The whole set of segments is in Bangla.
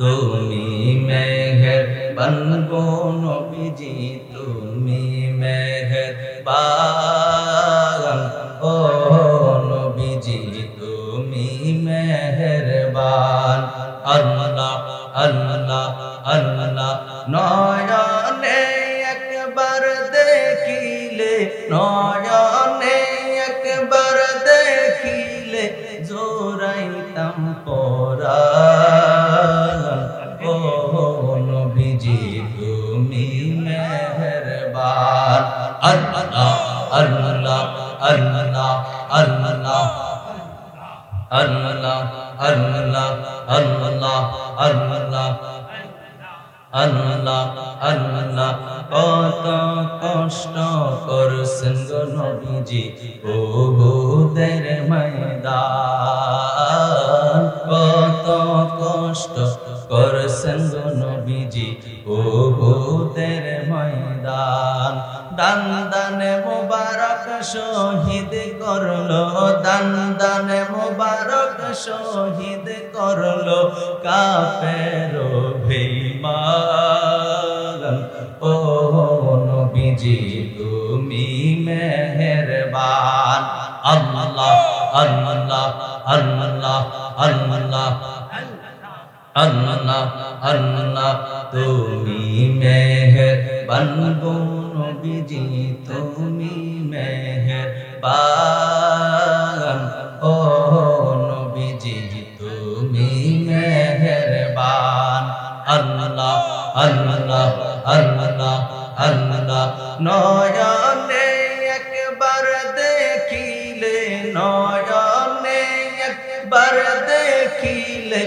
তুমি মেঘের বনবো নবীজি, তুমি মেঘের বাগান ও নবীজি, তুমি মেহেরবান। আল্লাহ আল্লাহ আল্লাহ, নয়নে একবার দেখিলে, নয়নে একবার দেখিলে, জোরাইতাম পরাণ আল্লাহ আল্লাহ আল্লাহ আল্লাহ আল্লাহ আল্লাহ আল্লাহ কত কষ্ট করছেন গো নবীজি ও বুদের ময়দান। কত কষ্ট করছেন গো নবীজি ও বুদের ময়দান। দান শহীদ করল, দান দানে মুবারক শহীদ করল কাপের ভীমান ও নবীজি, তুমি মেহেরবান। আল্লাহ আল্লাহ আল্লাহ আল্লাহ আল্লাহ আল্লাহ, তুমি মেহের বানবো নবীজি তুমি মেহের বান, ও নবীজি, তুমি মেহের বান আল্লাহ আল্লাহ আল্লাহ আল্লাহ, নয়নে একবার দেখিলে, নয়নে একবার দেখিলে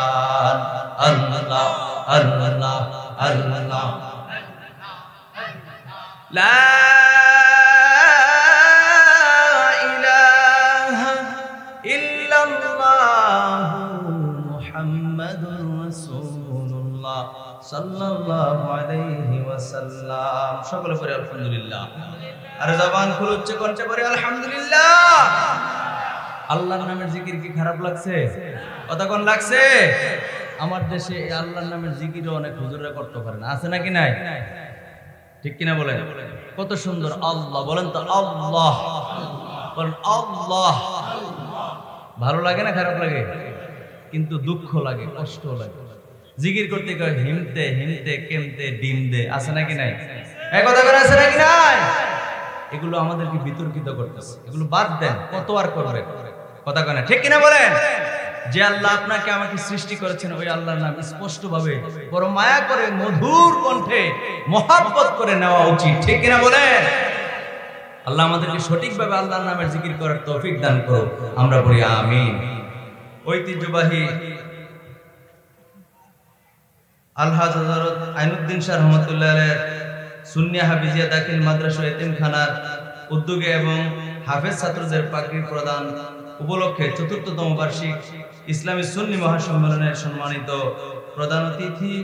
মেহেরবান আল্লাহ আল্লাহ আল্লাহ। লা ইলাহা ইল্লাল্লাহু মুহাম্মাদুর রাসূলুল্লাহ সাল্লাল্লাহু আলাইহি ওয়াসাল্লাম। সকলে পড়ে আলহামদুলিল্লাহ। আর জবান খুলে উচ্চ কণ্ঠে আলহামদুলিল্লাহ। আল্লাহর নামের জিকির কি খারাপ লাগছে? কতক্ষণ লাগছে? আমার দেশে এই আল্লাহর নামের জিকিরও অনেক হুজুররা করতে পারে না। আছে নাকি নাই? ঠিক কিনা বলেন? কত সুন্দর আল্লাহ। বলেন তো আল্লাহ। বলেন আল্লাহ। ভালো লাগে না খারাপ লাগে? কিন্তু দুঃখ লাগে, কষ্ট লাগে। জিকির করতে কয়, হিমতে হিমতে, কেমতে ডিম দে আছে নাকি নাই? এই কথা করে আছে নাকি নাই? এগুলো আমাদেরকে বিতর্কিত করতেছে। এগুলো বাদ দেন, কত আর করবেন? কথা কয় না, ঠিক কিনা বলেন? যে আল্লাহ আপনাকে আমাকে সৃষ্টি করেছেন, ওই আল্লাহর নাম স্পষ্ট ভাবে বড় মায়া করে, মধুর কণ্ঠে মহাব্বত করে নেওয়া উচিত, ঠিক কিনা বলেন? আল্লাহ আমাদেরকে সঠিকভাবে আল্লাহর নামের জিকির করার তৌফিক দান করো আমরা বলি আমিন। ঐতিহ্যবাহী আলহাজ হযরত আইনুদ্দিন শাহ রহমতুল্লাহ সুন্নিয়া হাফিজিয়া দাখিল মাদ্রাসা এতিমখানার উদ্যোগে এবং হাফেজ ছাত্রদের পাগড়ি প্রদান উপলক্ষে চতুর্থতম বার্ষিক ইসলামী সুন্নি মহাসম্মেলনের সম্মানিত প্রধান অতিথি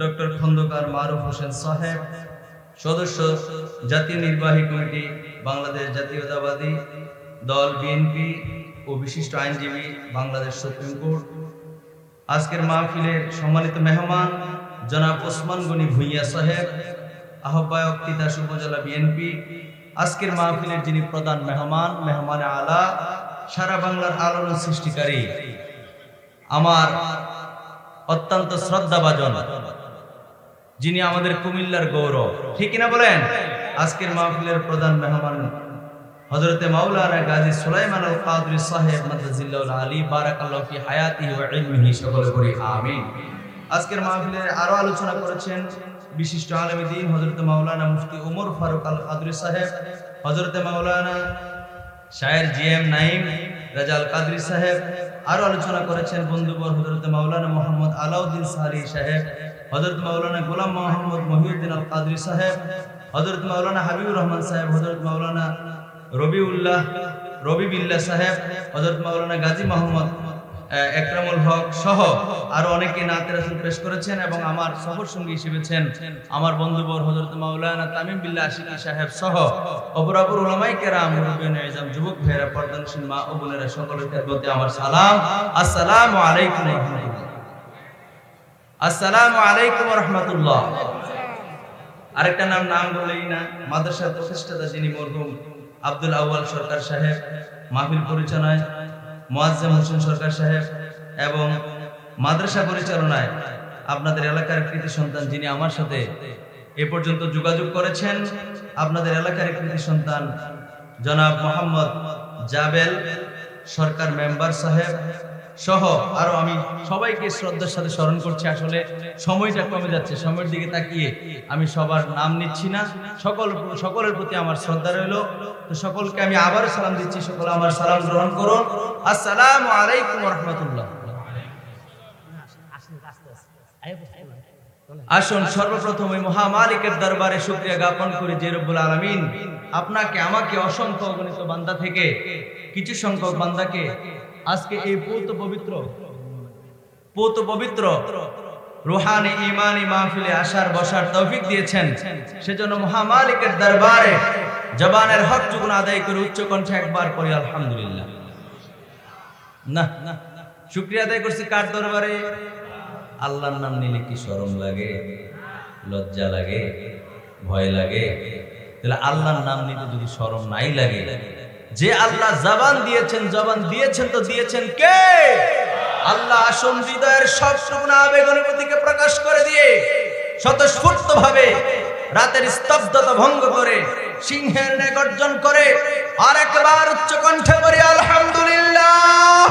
ডক্টর খন্দকার মারুফ হোসেন সাহেব, সদস্য জাতীয় নির্বাহী কমিটি, বাংলাদেশ জাতীয়তাবাদী দল বিএনপি ও বিশিষ্ট আইনজীবী বাংলাদেশ সুপ্রিম কোর্ট। আজকের মাহফিলের সম্মানিত মেহমান জনাব ওসমান গনি ভুইয়া সাহেব, আহ্বায়ক তিতাস উপজেলা বিএনপি। আজকের মাহফিলের যিনি প্রধান মেহমান মেহমান আলা সারা বাংলার আলোড়ন সৃষ্টিকারী, আমার অত্যন্ত শ্রদ্ধাভাজন, যিনি আমাদের কুমিল্লার গৌরব। ঠিক কিনা বলেন? আজকের মাহফিলের প্রধান মেহমান হযরতে মাওলানা গাজী সুলাইমান আল কাদরি সাহেব আলী, বারাকাল্লাহু ফি হায়াতিহি ওয়া ইলমিহি, সকলে করি আমিন। আজকের মাহফিলে আরও আলোচনা করেছেন বিশিষ্ট আলেম দ্বীন হযরতে মাওলানা মুফতি ওমর ফারুক আল কাদরি সাহেব, হযরতে মাওলানা শায়ের জি এম নাইম রাজাল কাদরি সাহেব আরও আলোচনা করেছেন বন্ধুবর হজরত মাওলানা মোহাম্মদ আলাউদ্দিন সাহারি সাহেব হজরত মাওলানা গোলাম মোহাম্মদ মহিউদ্দিন আল কাদরি সাহেব হজরত মাওলানা হাবিবুর রহমান সাহেব হজরত মাওলানা রবিউল্লাহ, রবি বিল্লাহ সাহেব হজরত মাওলানা গাজী মোহাম্মদ একরামুল হক সহ আরও অনেকে নাতের রাসূল পেশ করেছেন এবং আমার সফর সঙ্গী হিসেবে ছিলেন আমার বন্ধুবর হযরত মাওলানা তামিম বিল্লাহ আশিকি সাহেব সহ অপরাপর উলামাই কেরাম আযম যুবক ভাইয়েরা পর্দানশীল মা ও বোনেরা সকলের খেদমতে আমার সালাম। আসসালামু আলাইকুম আসসালামু আলাইকুম রাহমাতুল্লাহ। আরেকটা নাম নাম বলেই না, মাদ্রাসার প্রতিষ্ঠাতা যিনি মরহুম আব্দুল আউয়াল সরকার সাহেব, মাহফিল পরিচালনায় মোয়াজ্জেম হোসেন সরকার সাহেব এবং মাদ্রাসা পরিচালনায় আপনাদের এলাকার কৃতি সন্তান যিনি আমার সাথে এ পর্যন্ত যোগাযোগ করেছেন, আপনাদের এলাকার কৃতি সন্তান জনাব মোহাম্মদ জাবেল সরকার মেম্বার সাহেব সহ আরও আমি সবাইকে শ্রদ্ধার সাথে স্মরণ করছি। আসলে সময়টা কমে যাচ্ছে, সময়ের দিকে তাকিয়ে আমি সবার নাম নিচ্ছি না। সকল, সকলের প্রতি আমার শ্রদ্ধা রইল। তো সকলকে আমি আবারও সালাম দিচ্ছি, সকলে আমার সালাম গ্রহণ করুন। আসসালামু আলাইকুম রহমতুল্লাহ আসুন সর্বপ্রথম ওই মহামালিকের দরবারে শুকরিয়া জ্ঞাপন করি, যে আলামিন আপনাকে, আমাকে অসংখ্য অগণিত বান্দা থেকে, কিছু সংখ্যক বান্দাকে আজকে এই পৌত পবিত্র পৌত পবিত্র রুহানি ইমানি মাহফিলে আসার, বসার তৌফিক দিয়েছেন। সেজন্য মহামালিকের দরবারে জবানের হক যুগুন আদায় করে উচ্চ কণ্ঠে একবার পড়ি আলহামদুলিল্লাহ। না না, শুক্রিয়া আদায় করছি কার দরবারে? আল্লাহর নাম নিলে কি শরম লাগে, লজ্জা লাগে, ভয় লাগে? তাহলে আল্লাহর নাম নিতে যদি শরম নাই লাগে, যে আল্লাহ জবান দিয়েছেন জবান দিয়েছেন তো দিয়েছেন কে? আল্লাহ আসন হৃদয়ের সব শুকনা আবেগনের প্রতিকে প্রকাশ করে দিয়ে স্বতঃস্ফূর্ত ভাবে রাতের স্তব্ধতা ভঙ্গ করে সিংহের গর্জন করে আর একবার উচ্চ কণ্ঠে বলি, আলহামদুলিল্লাহ।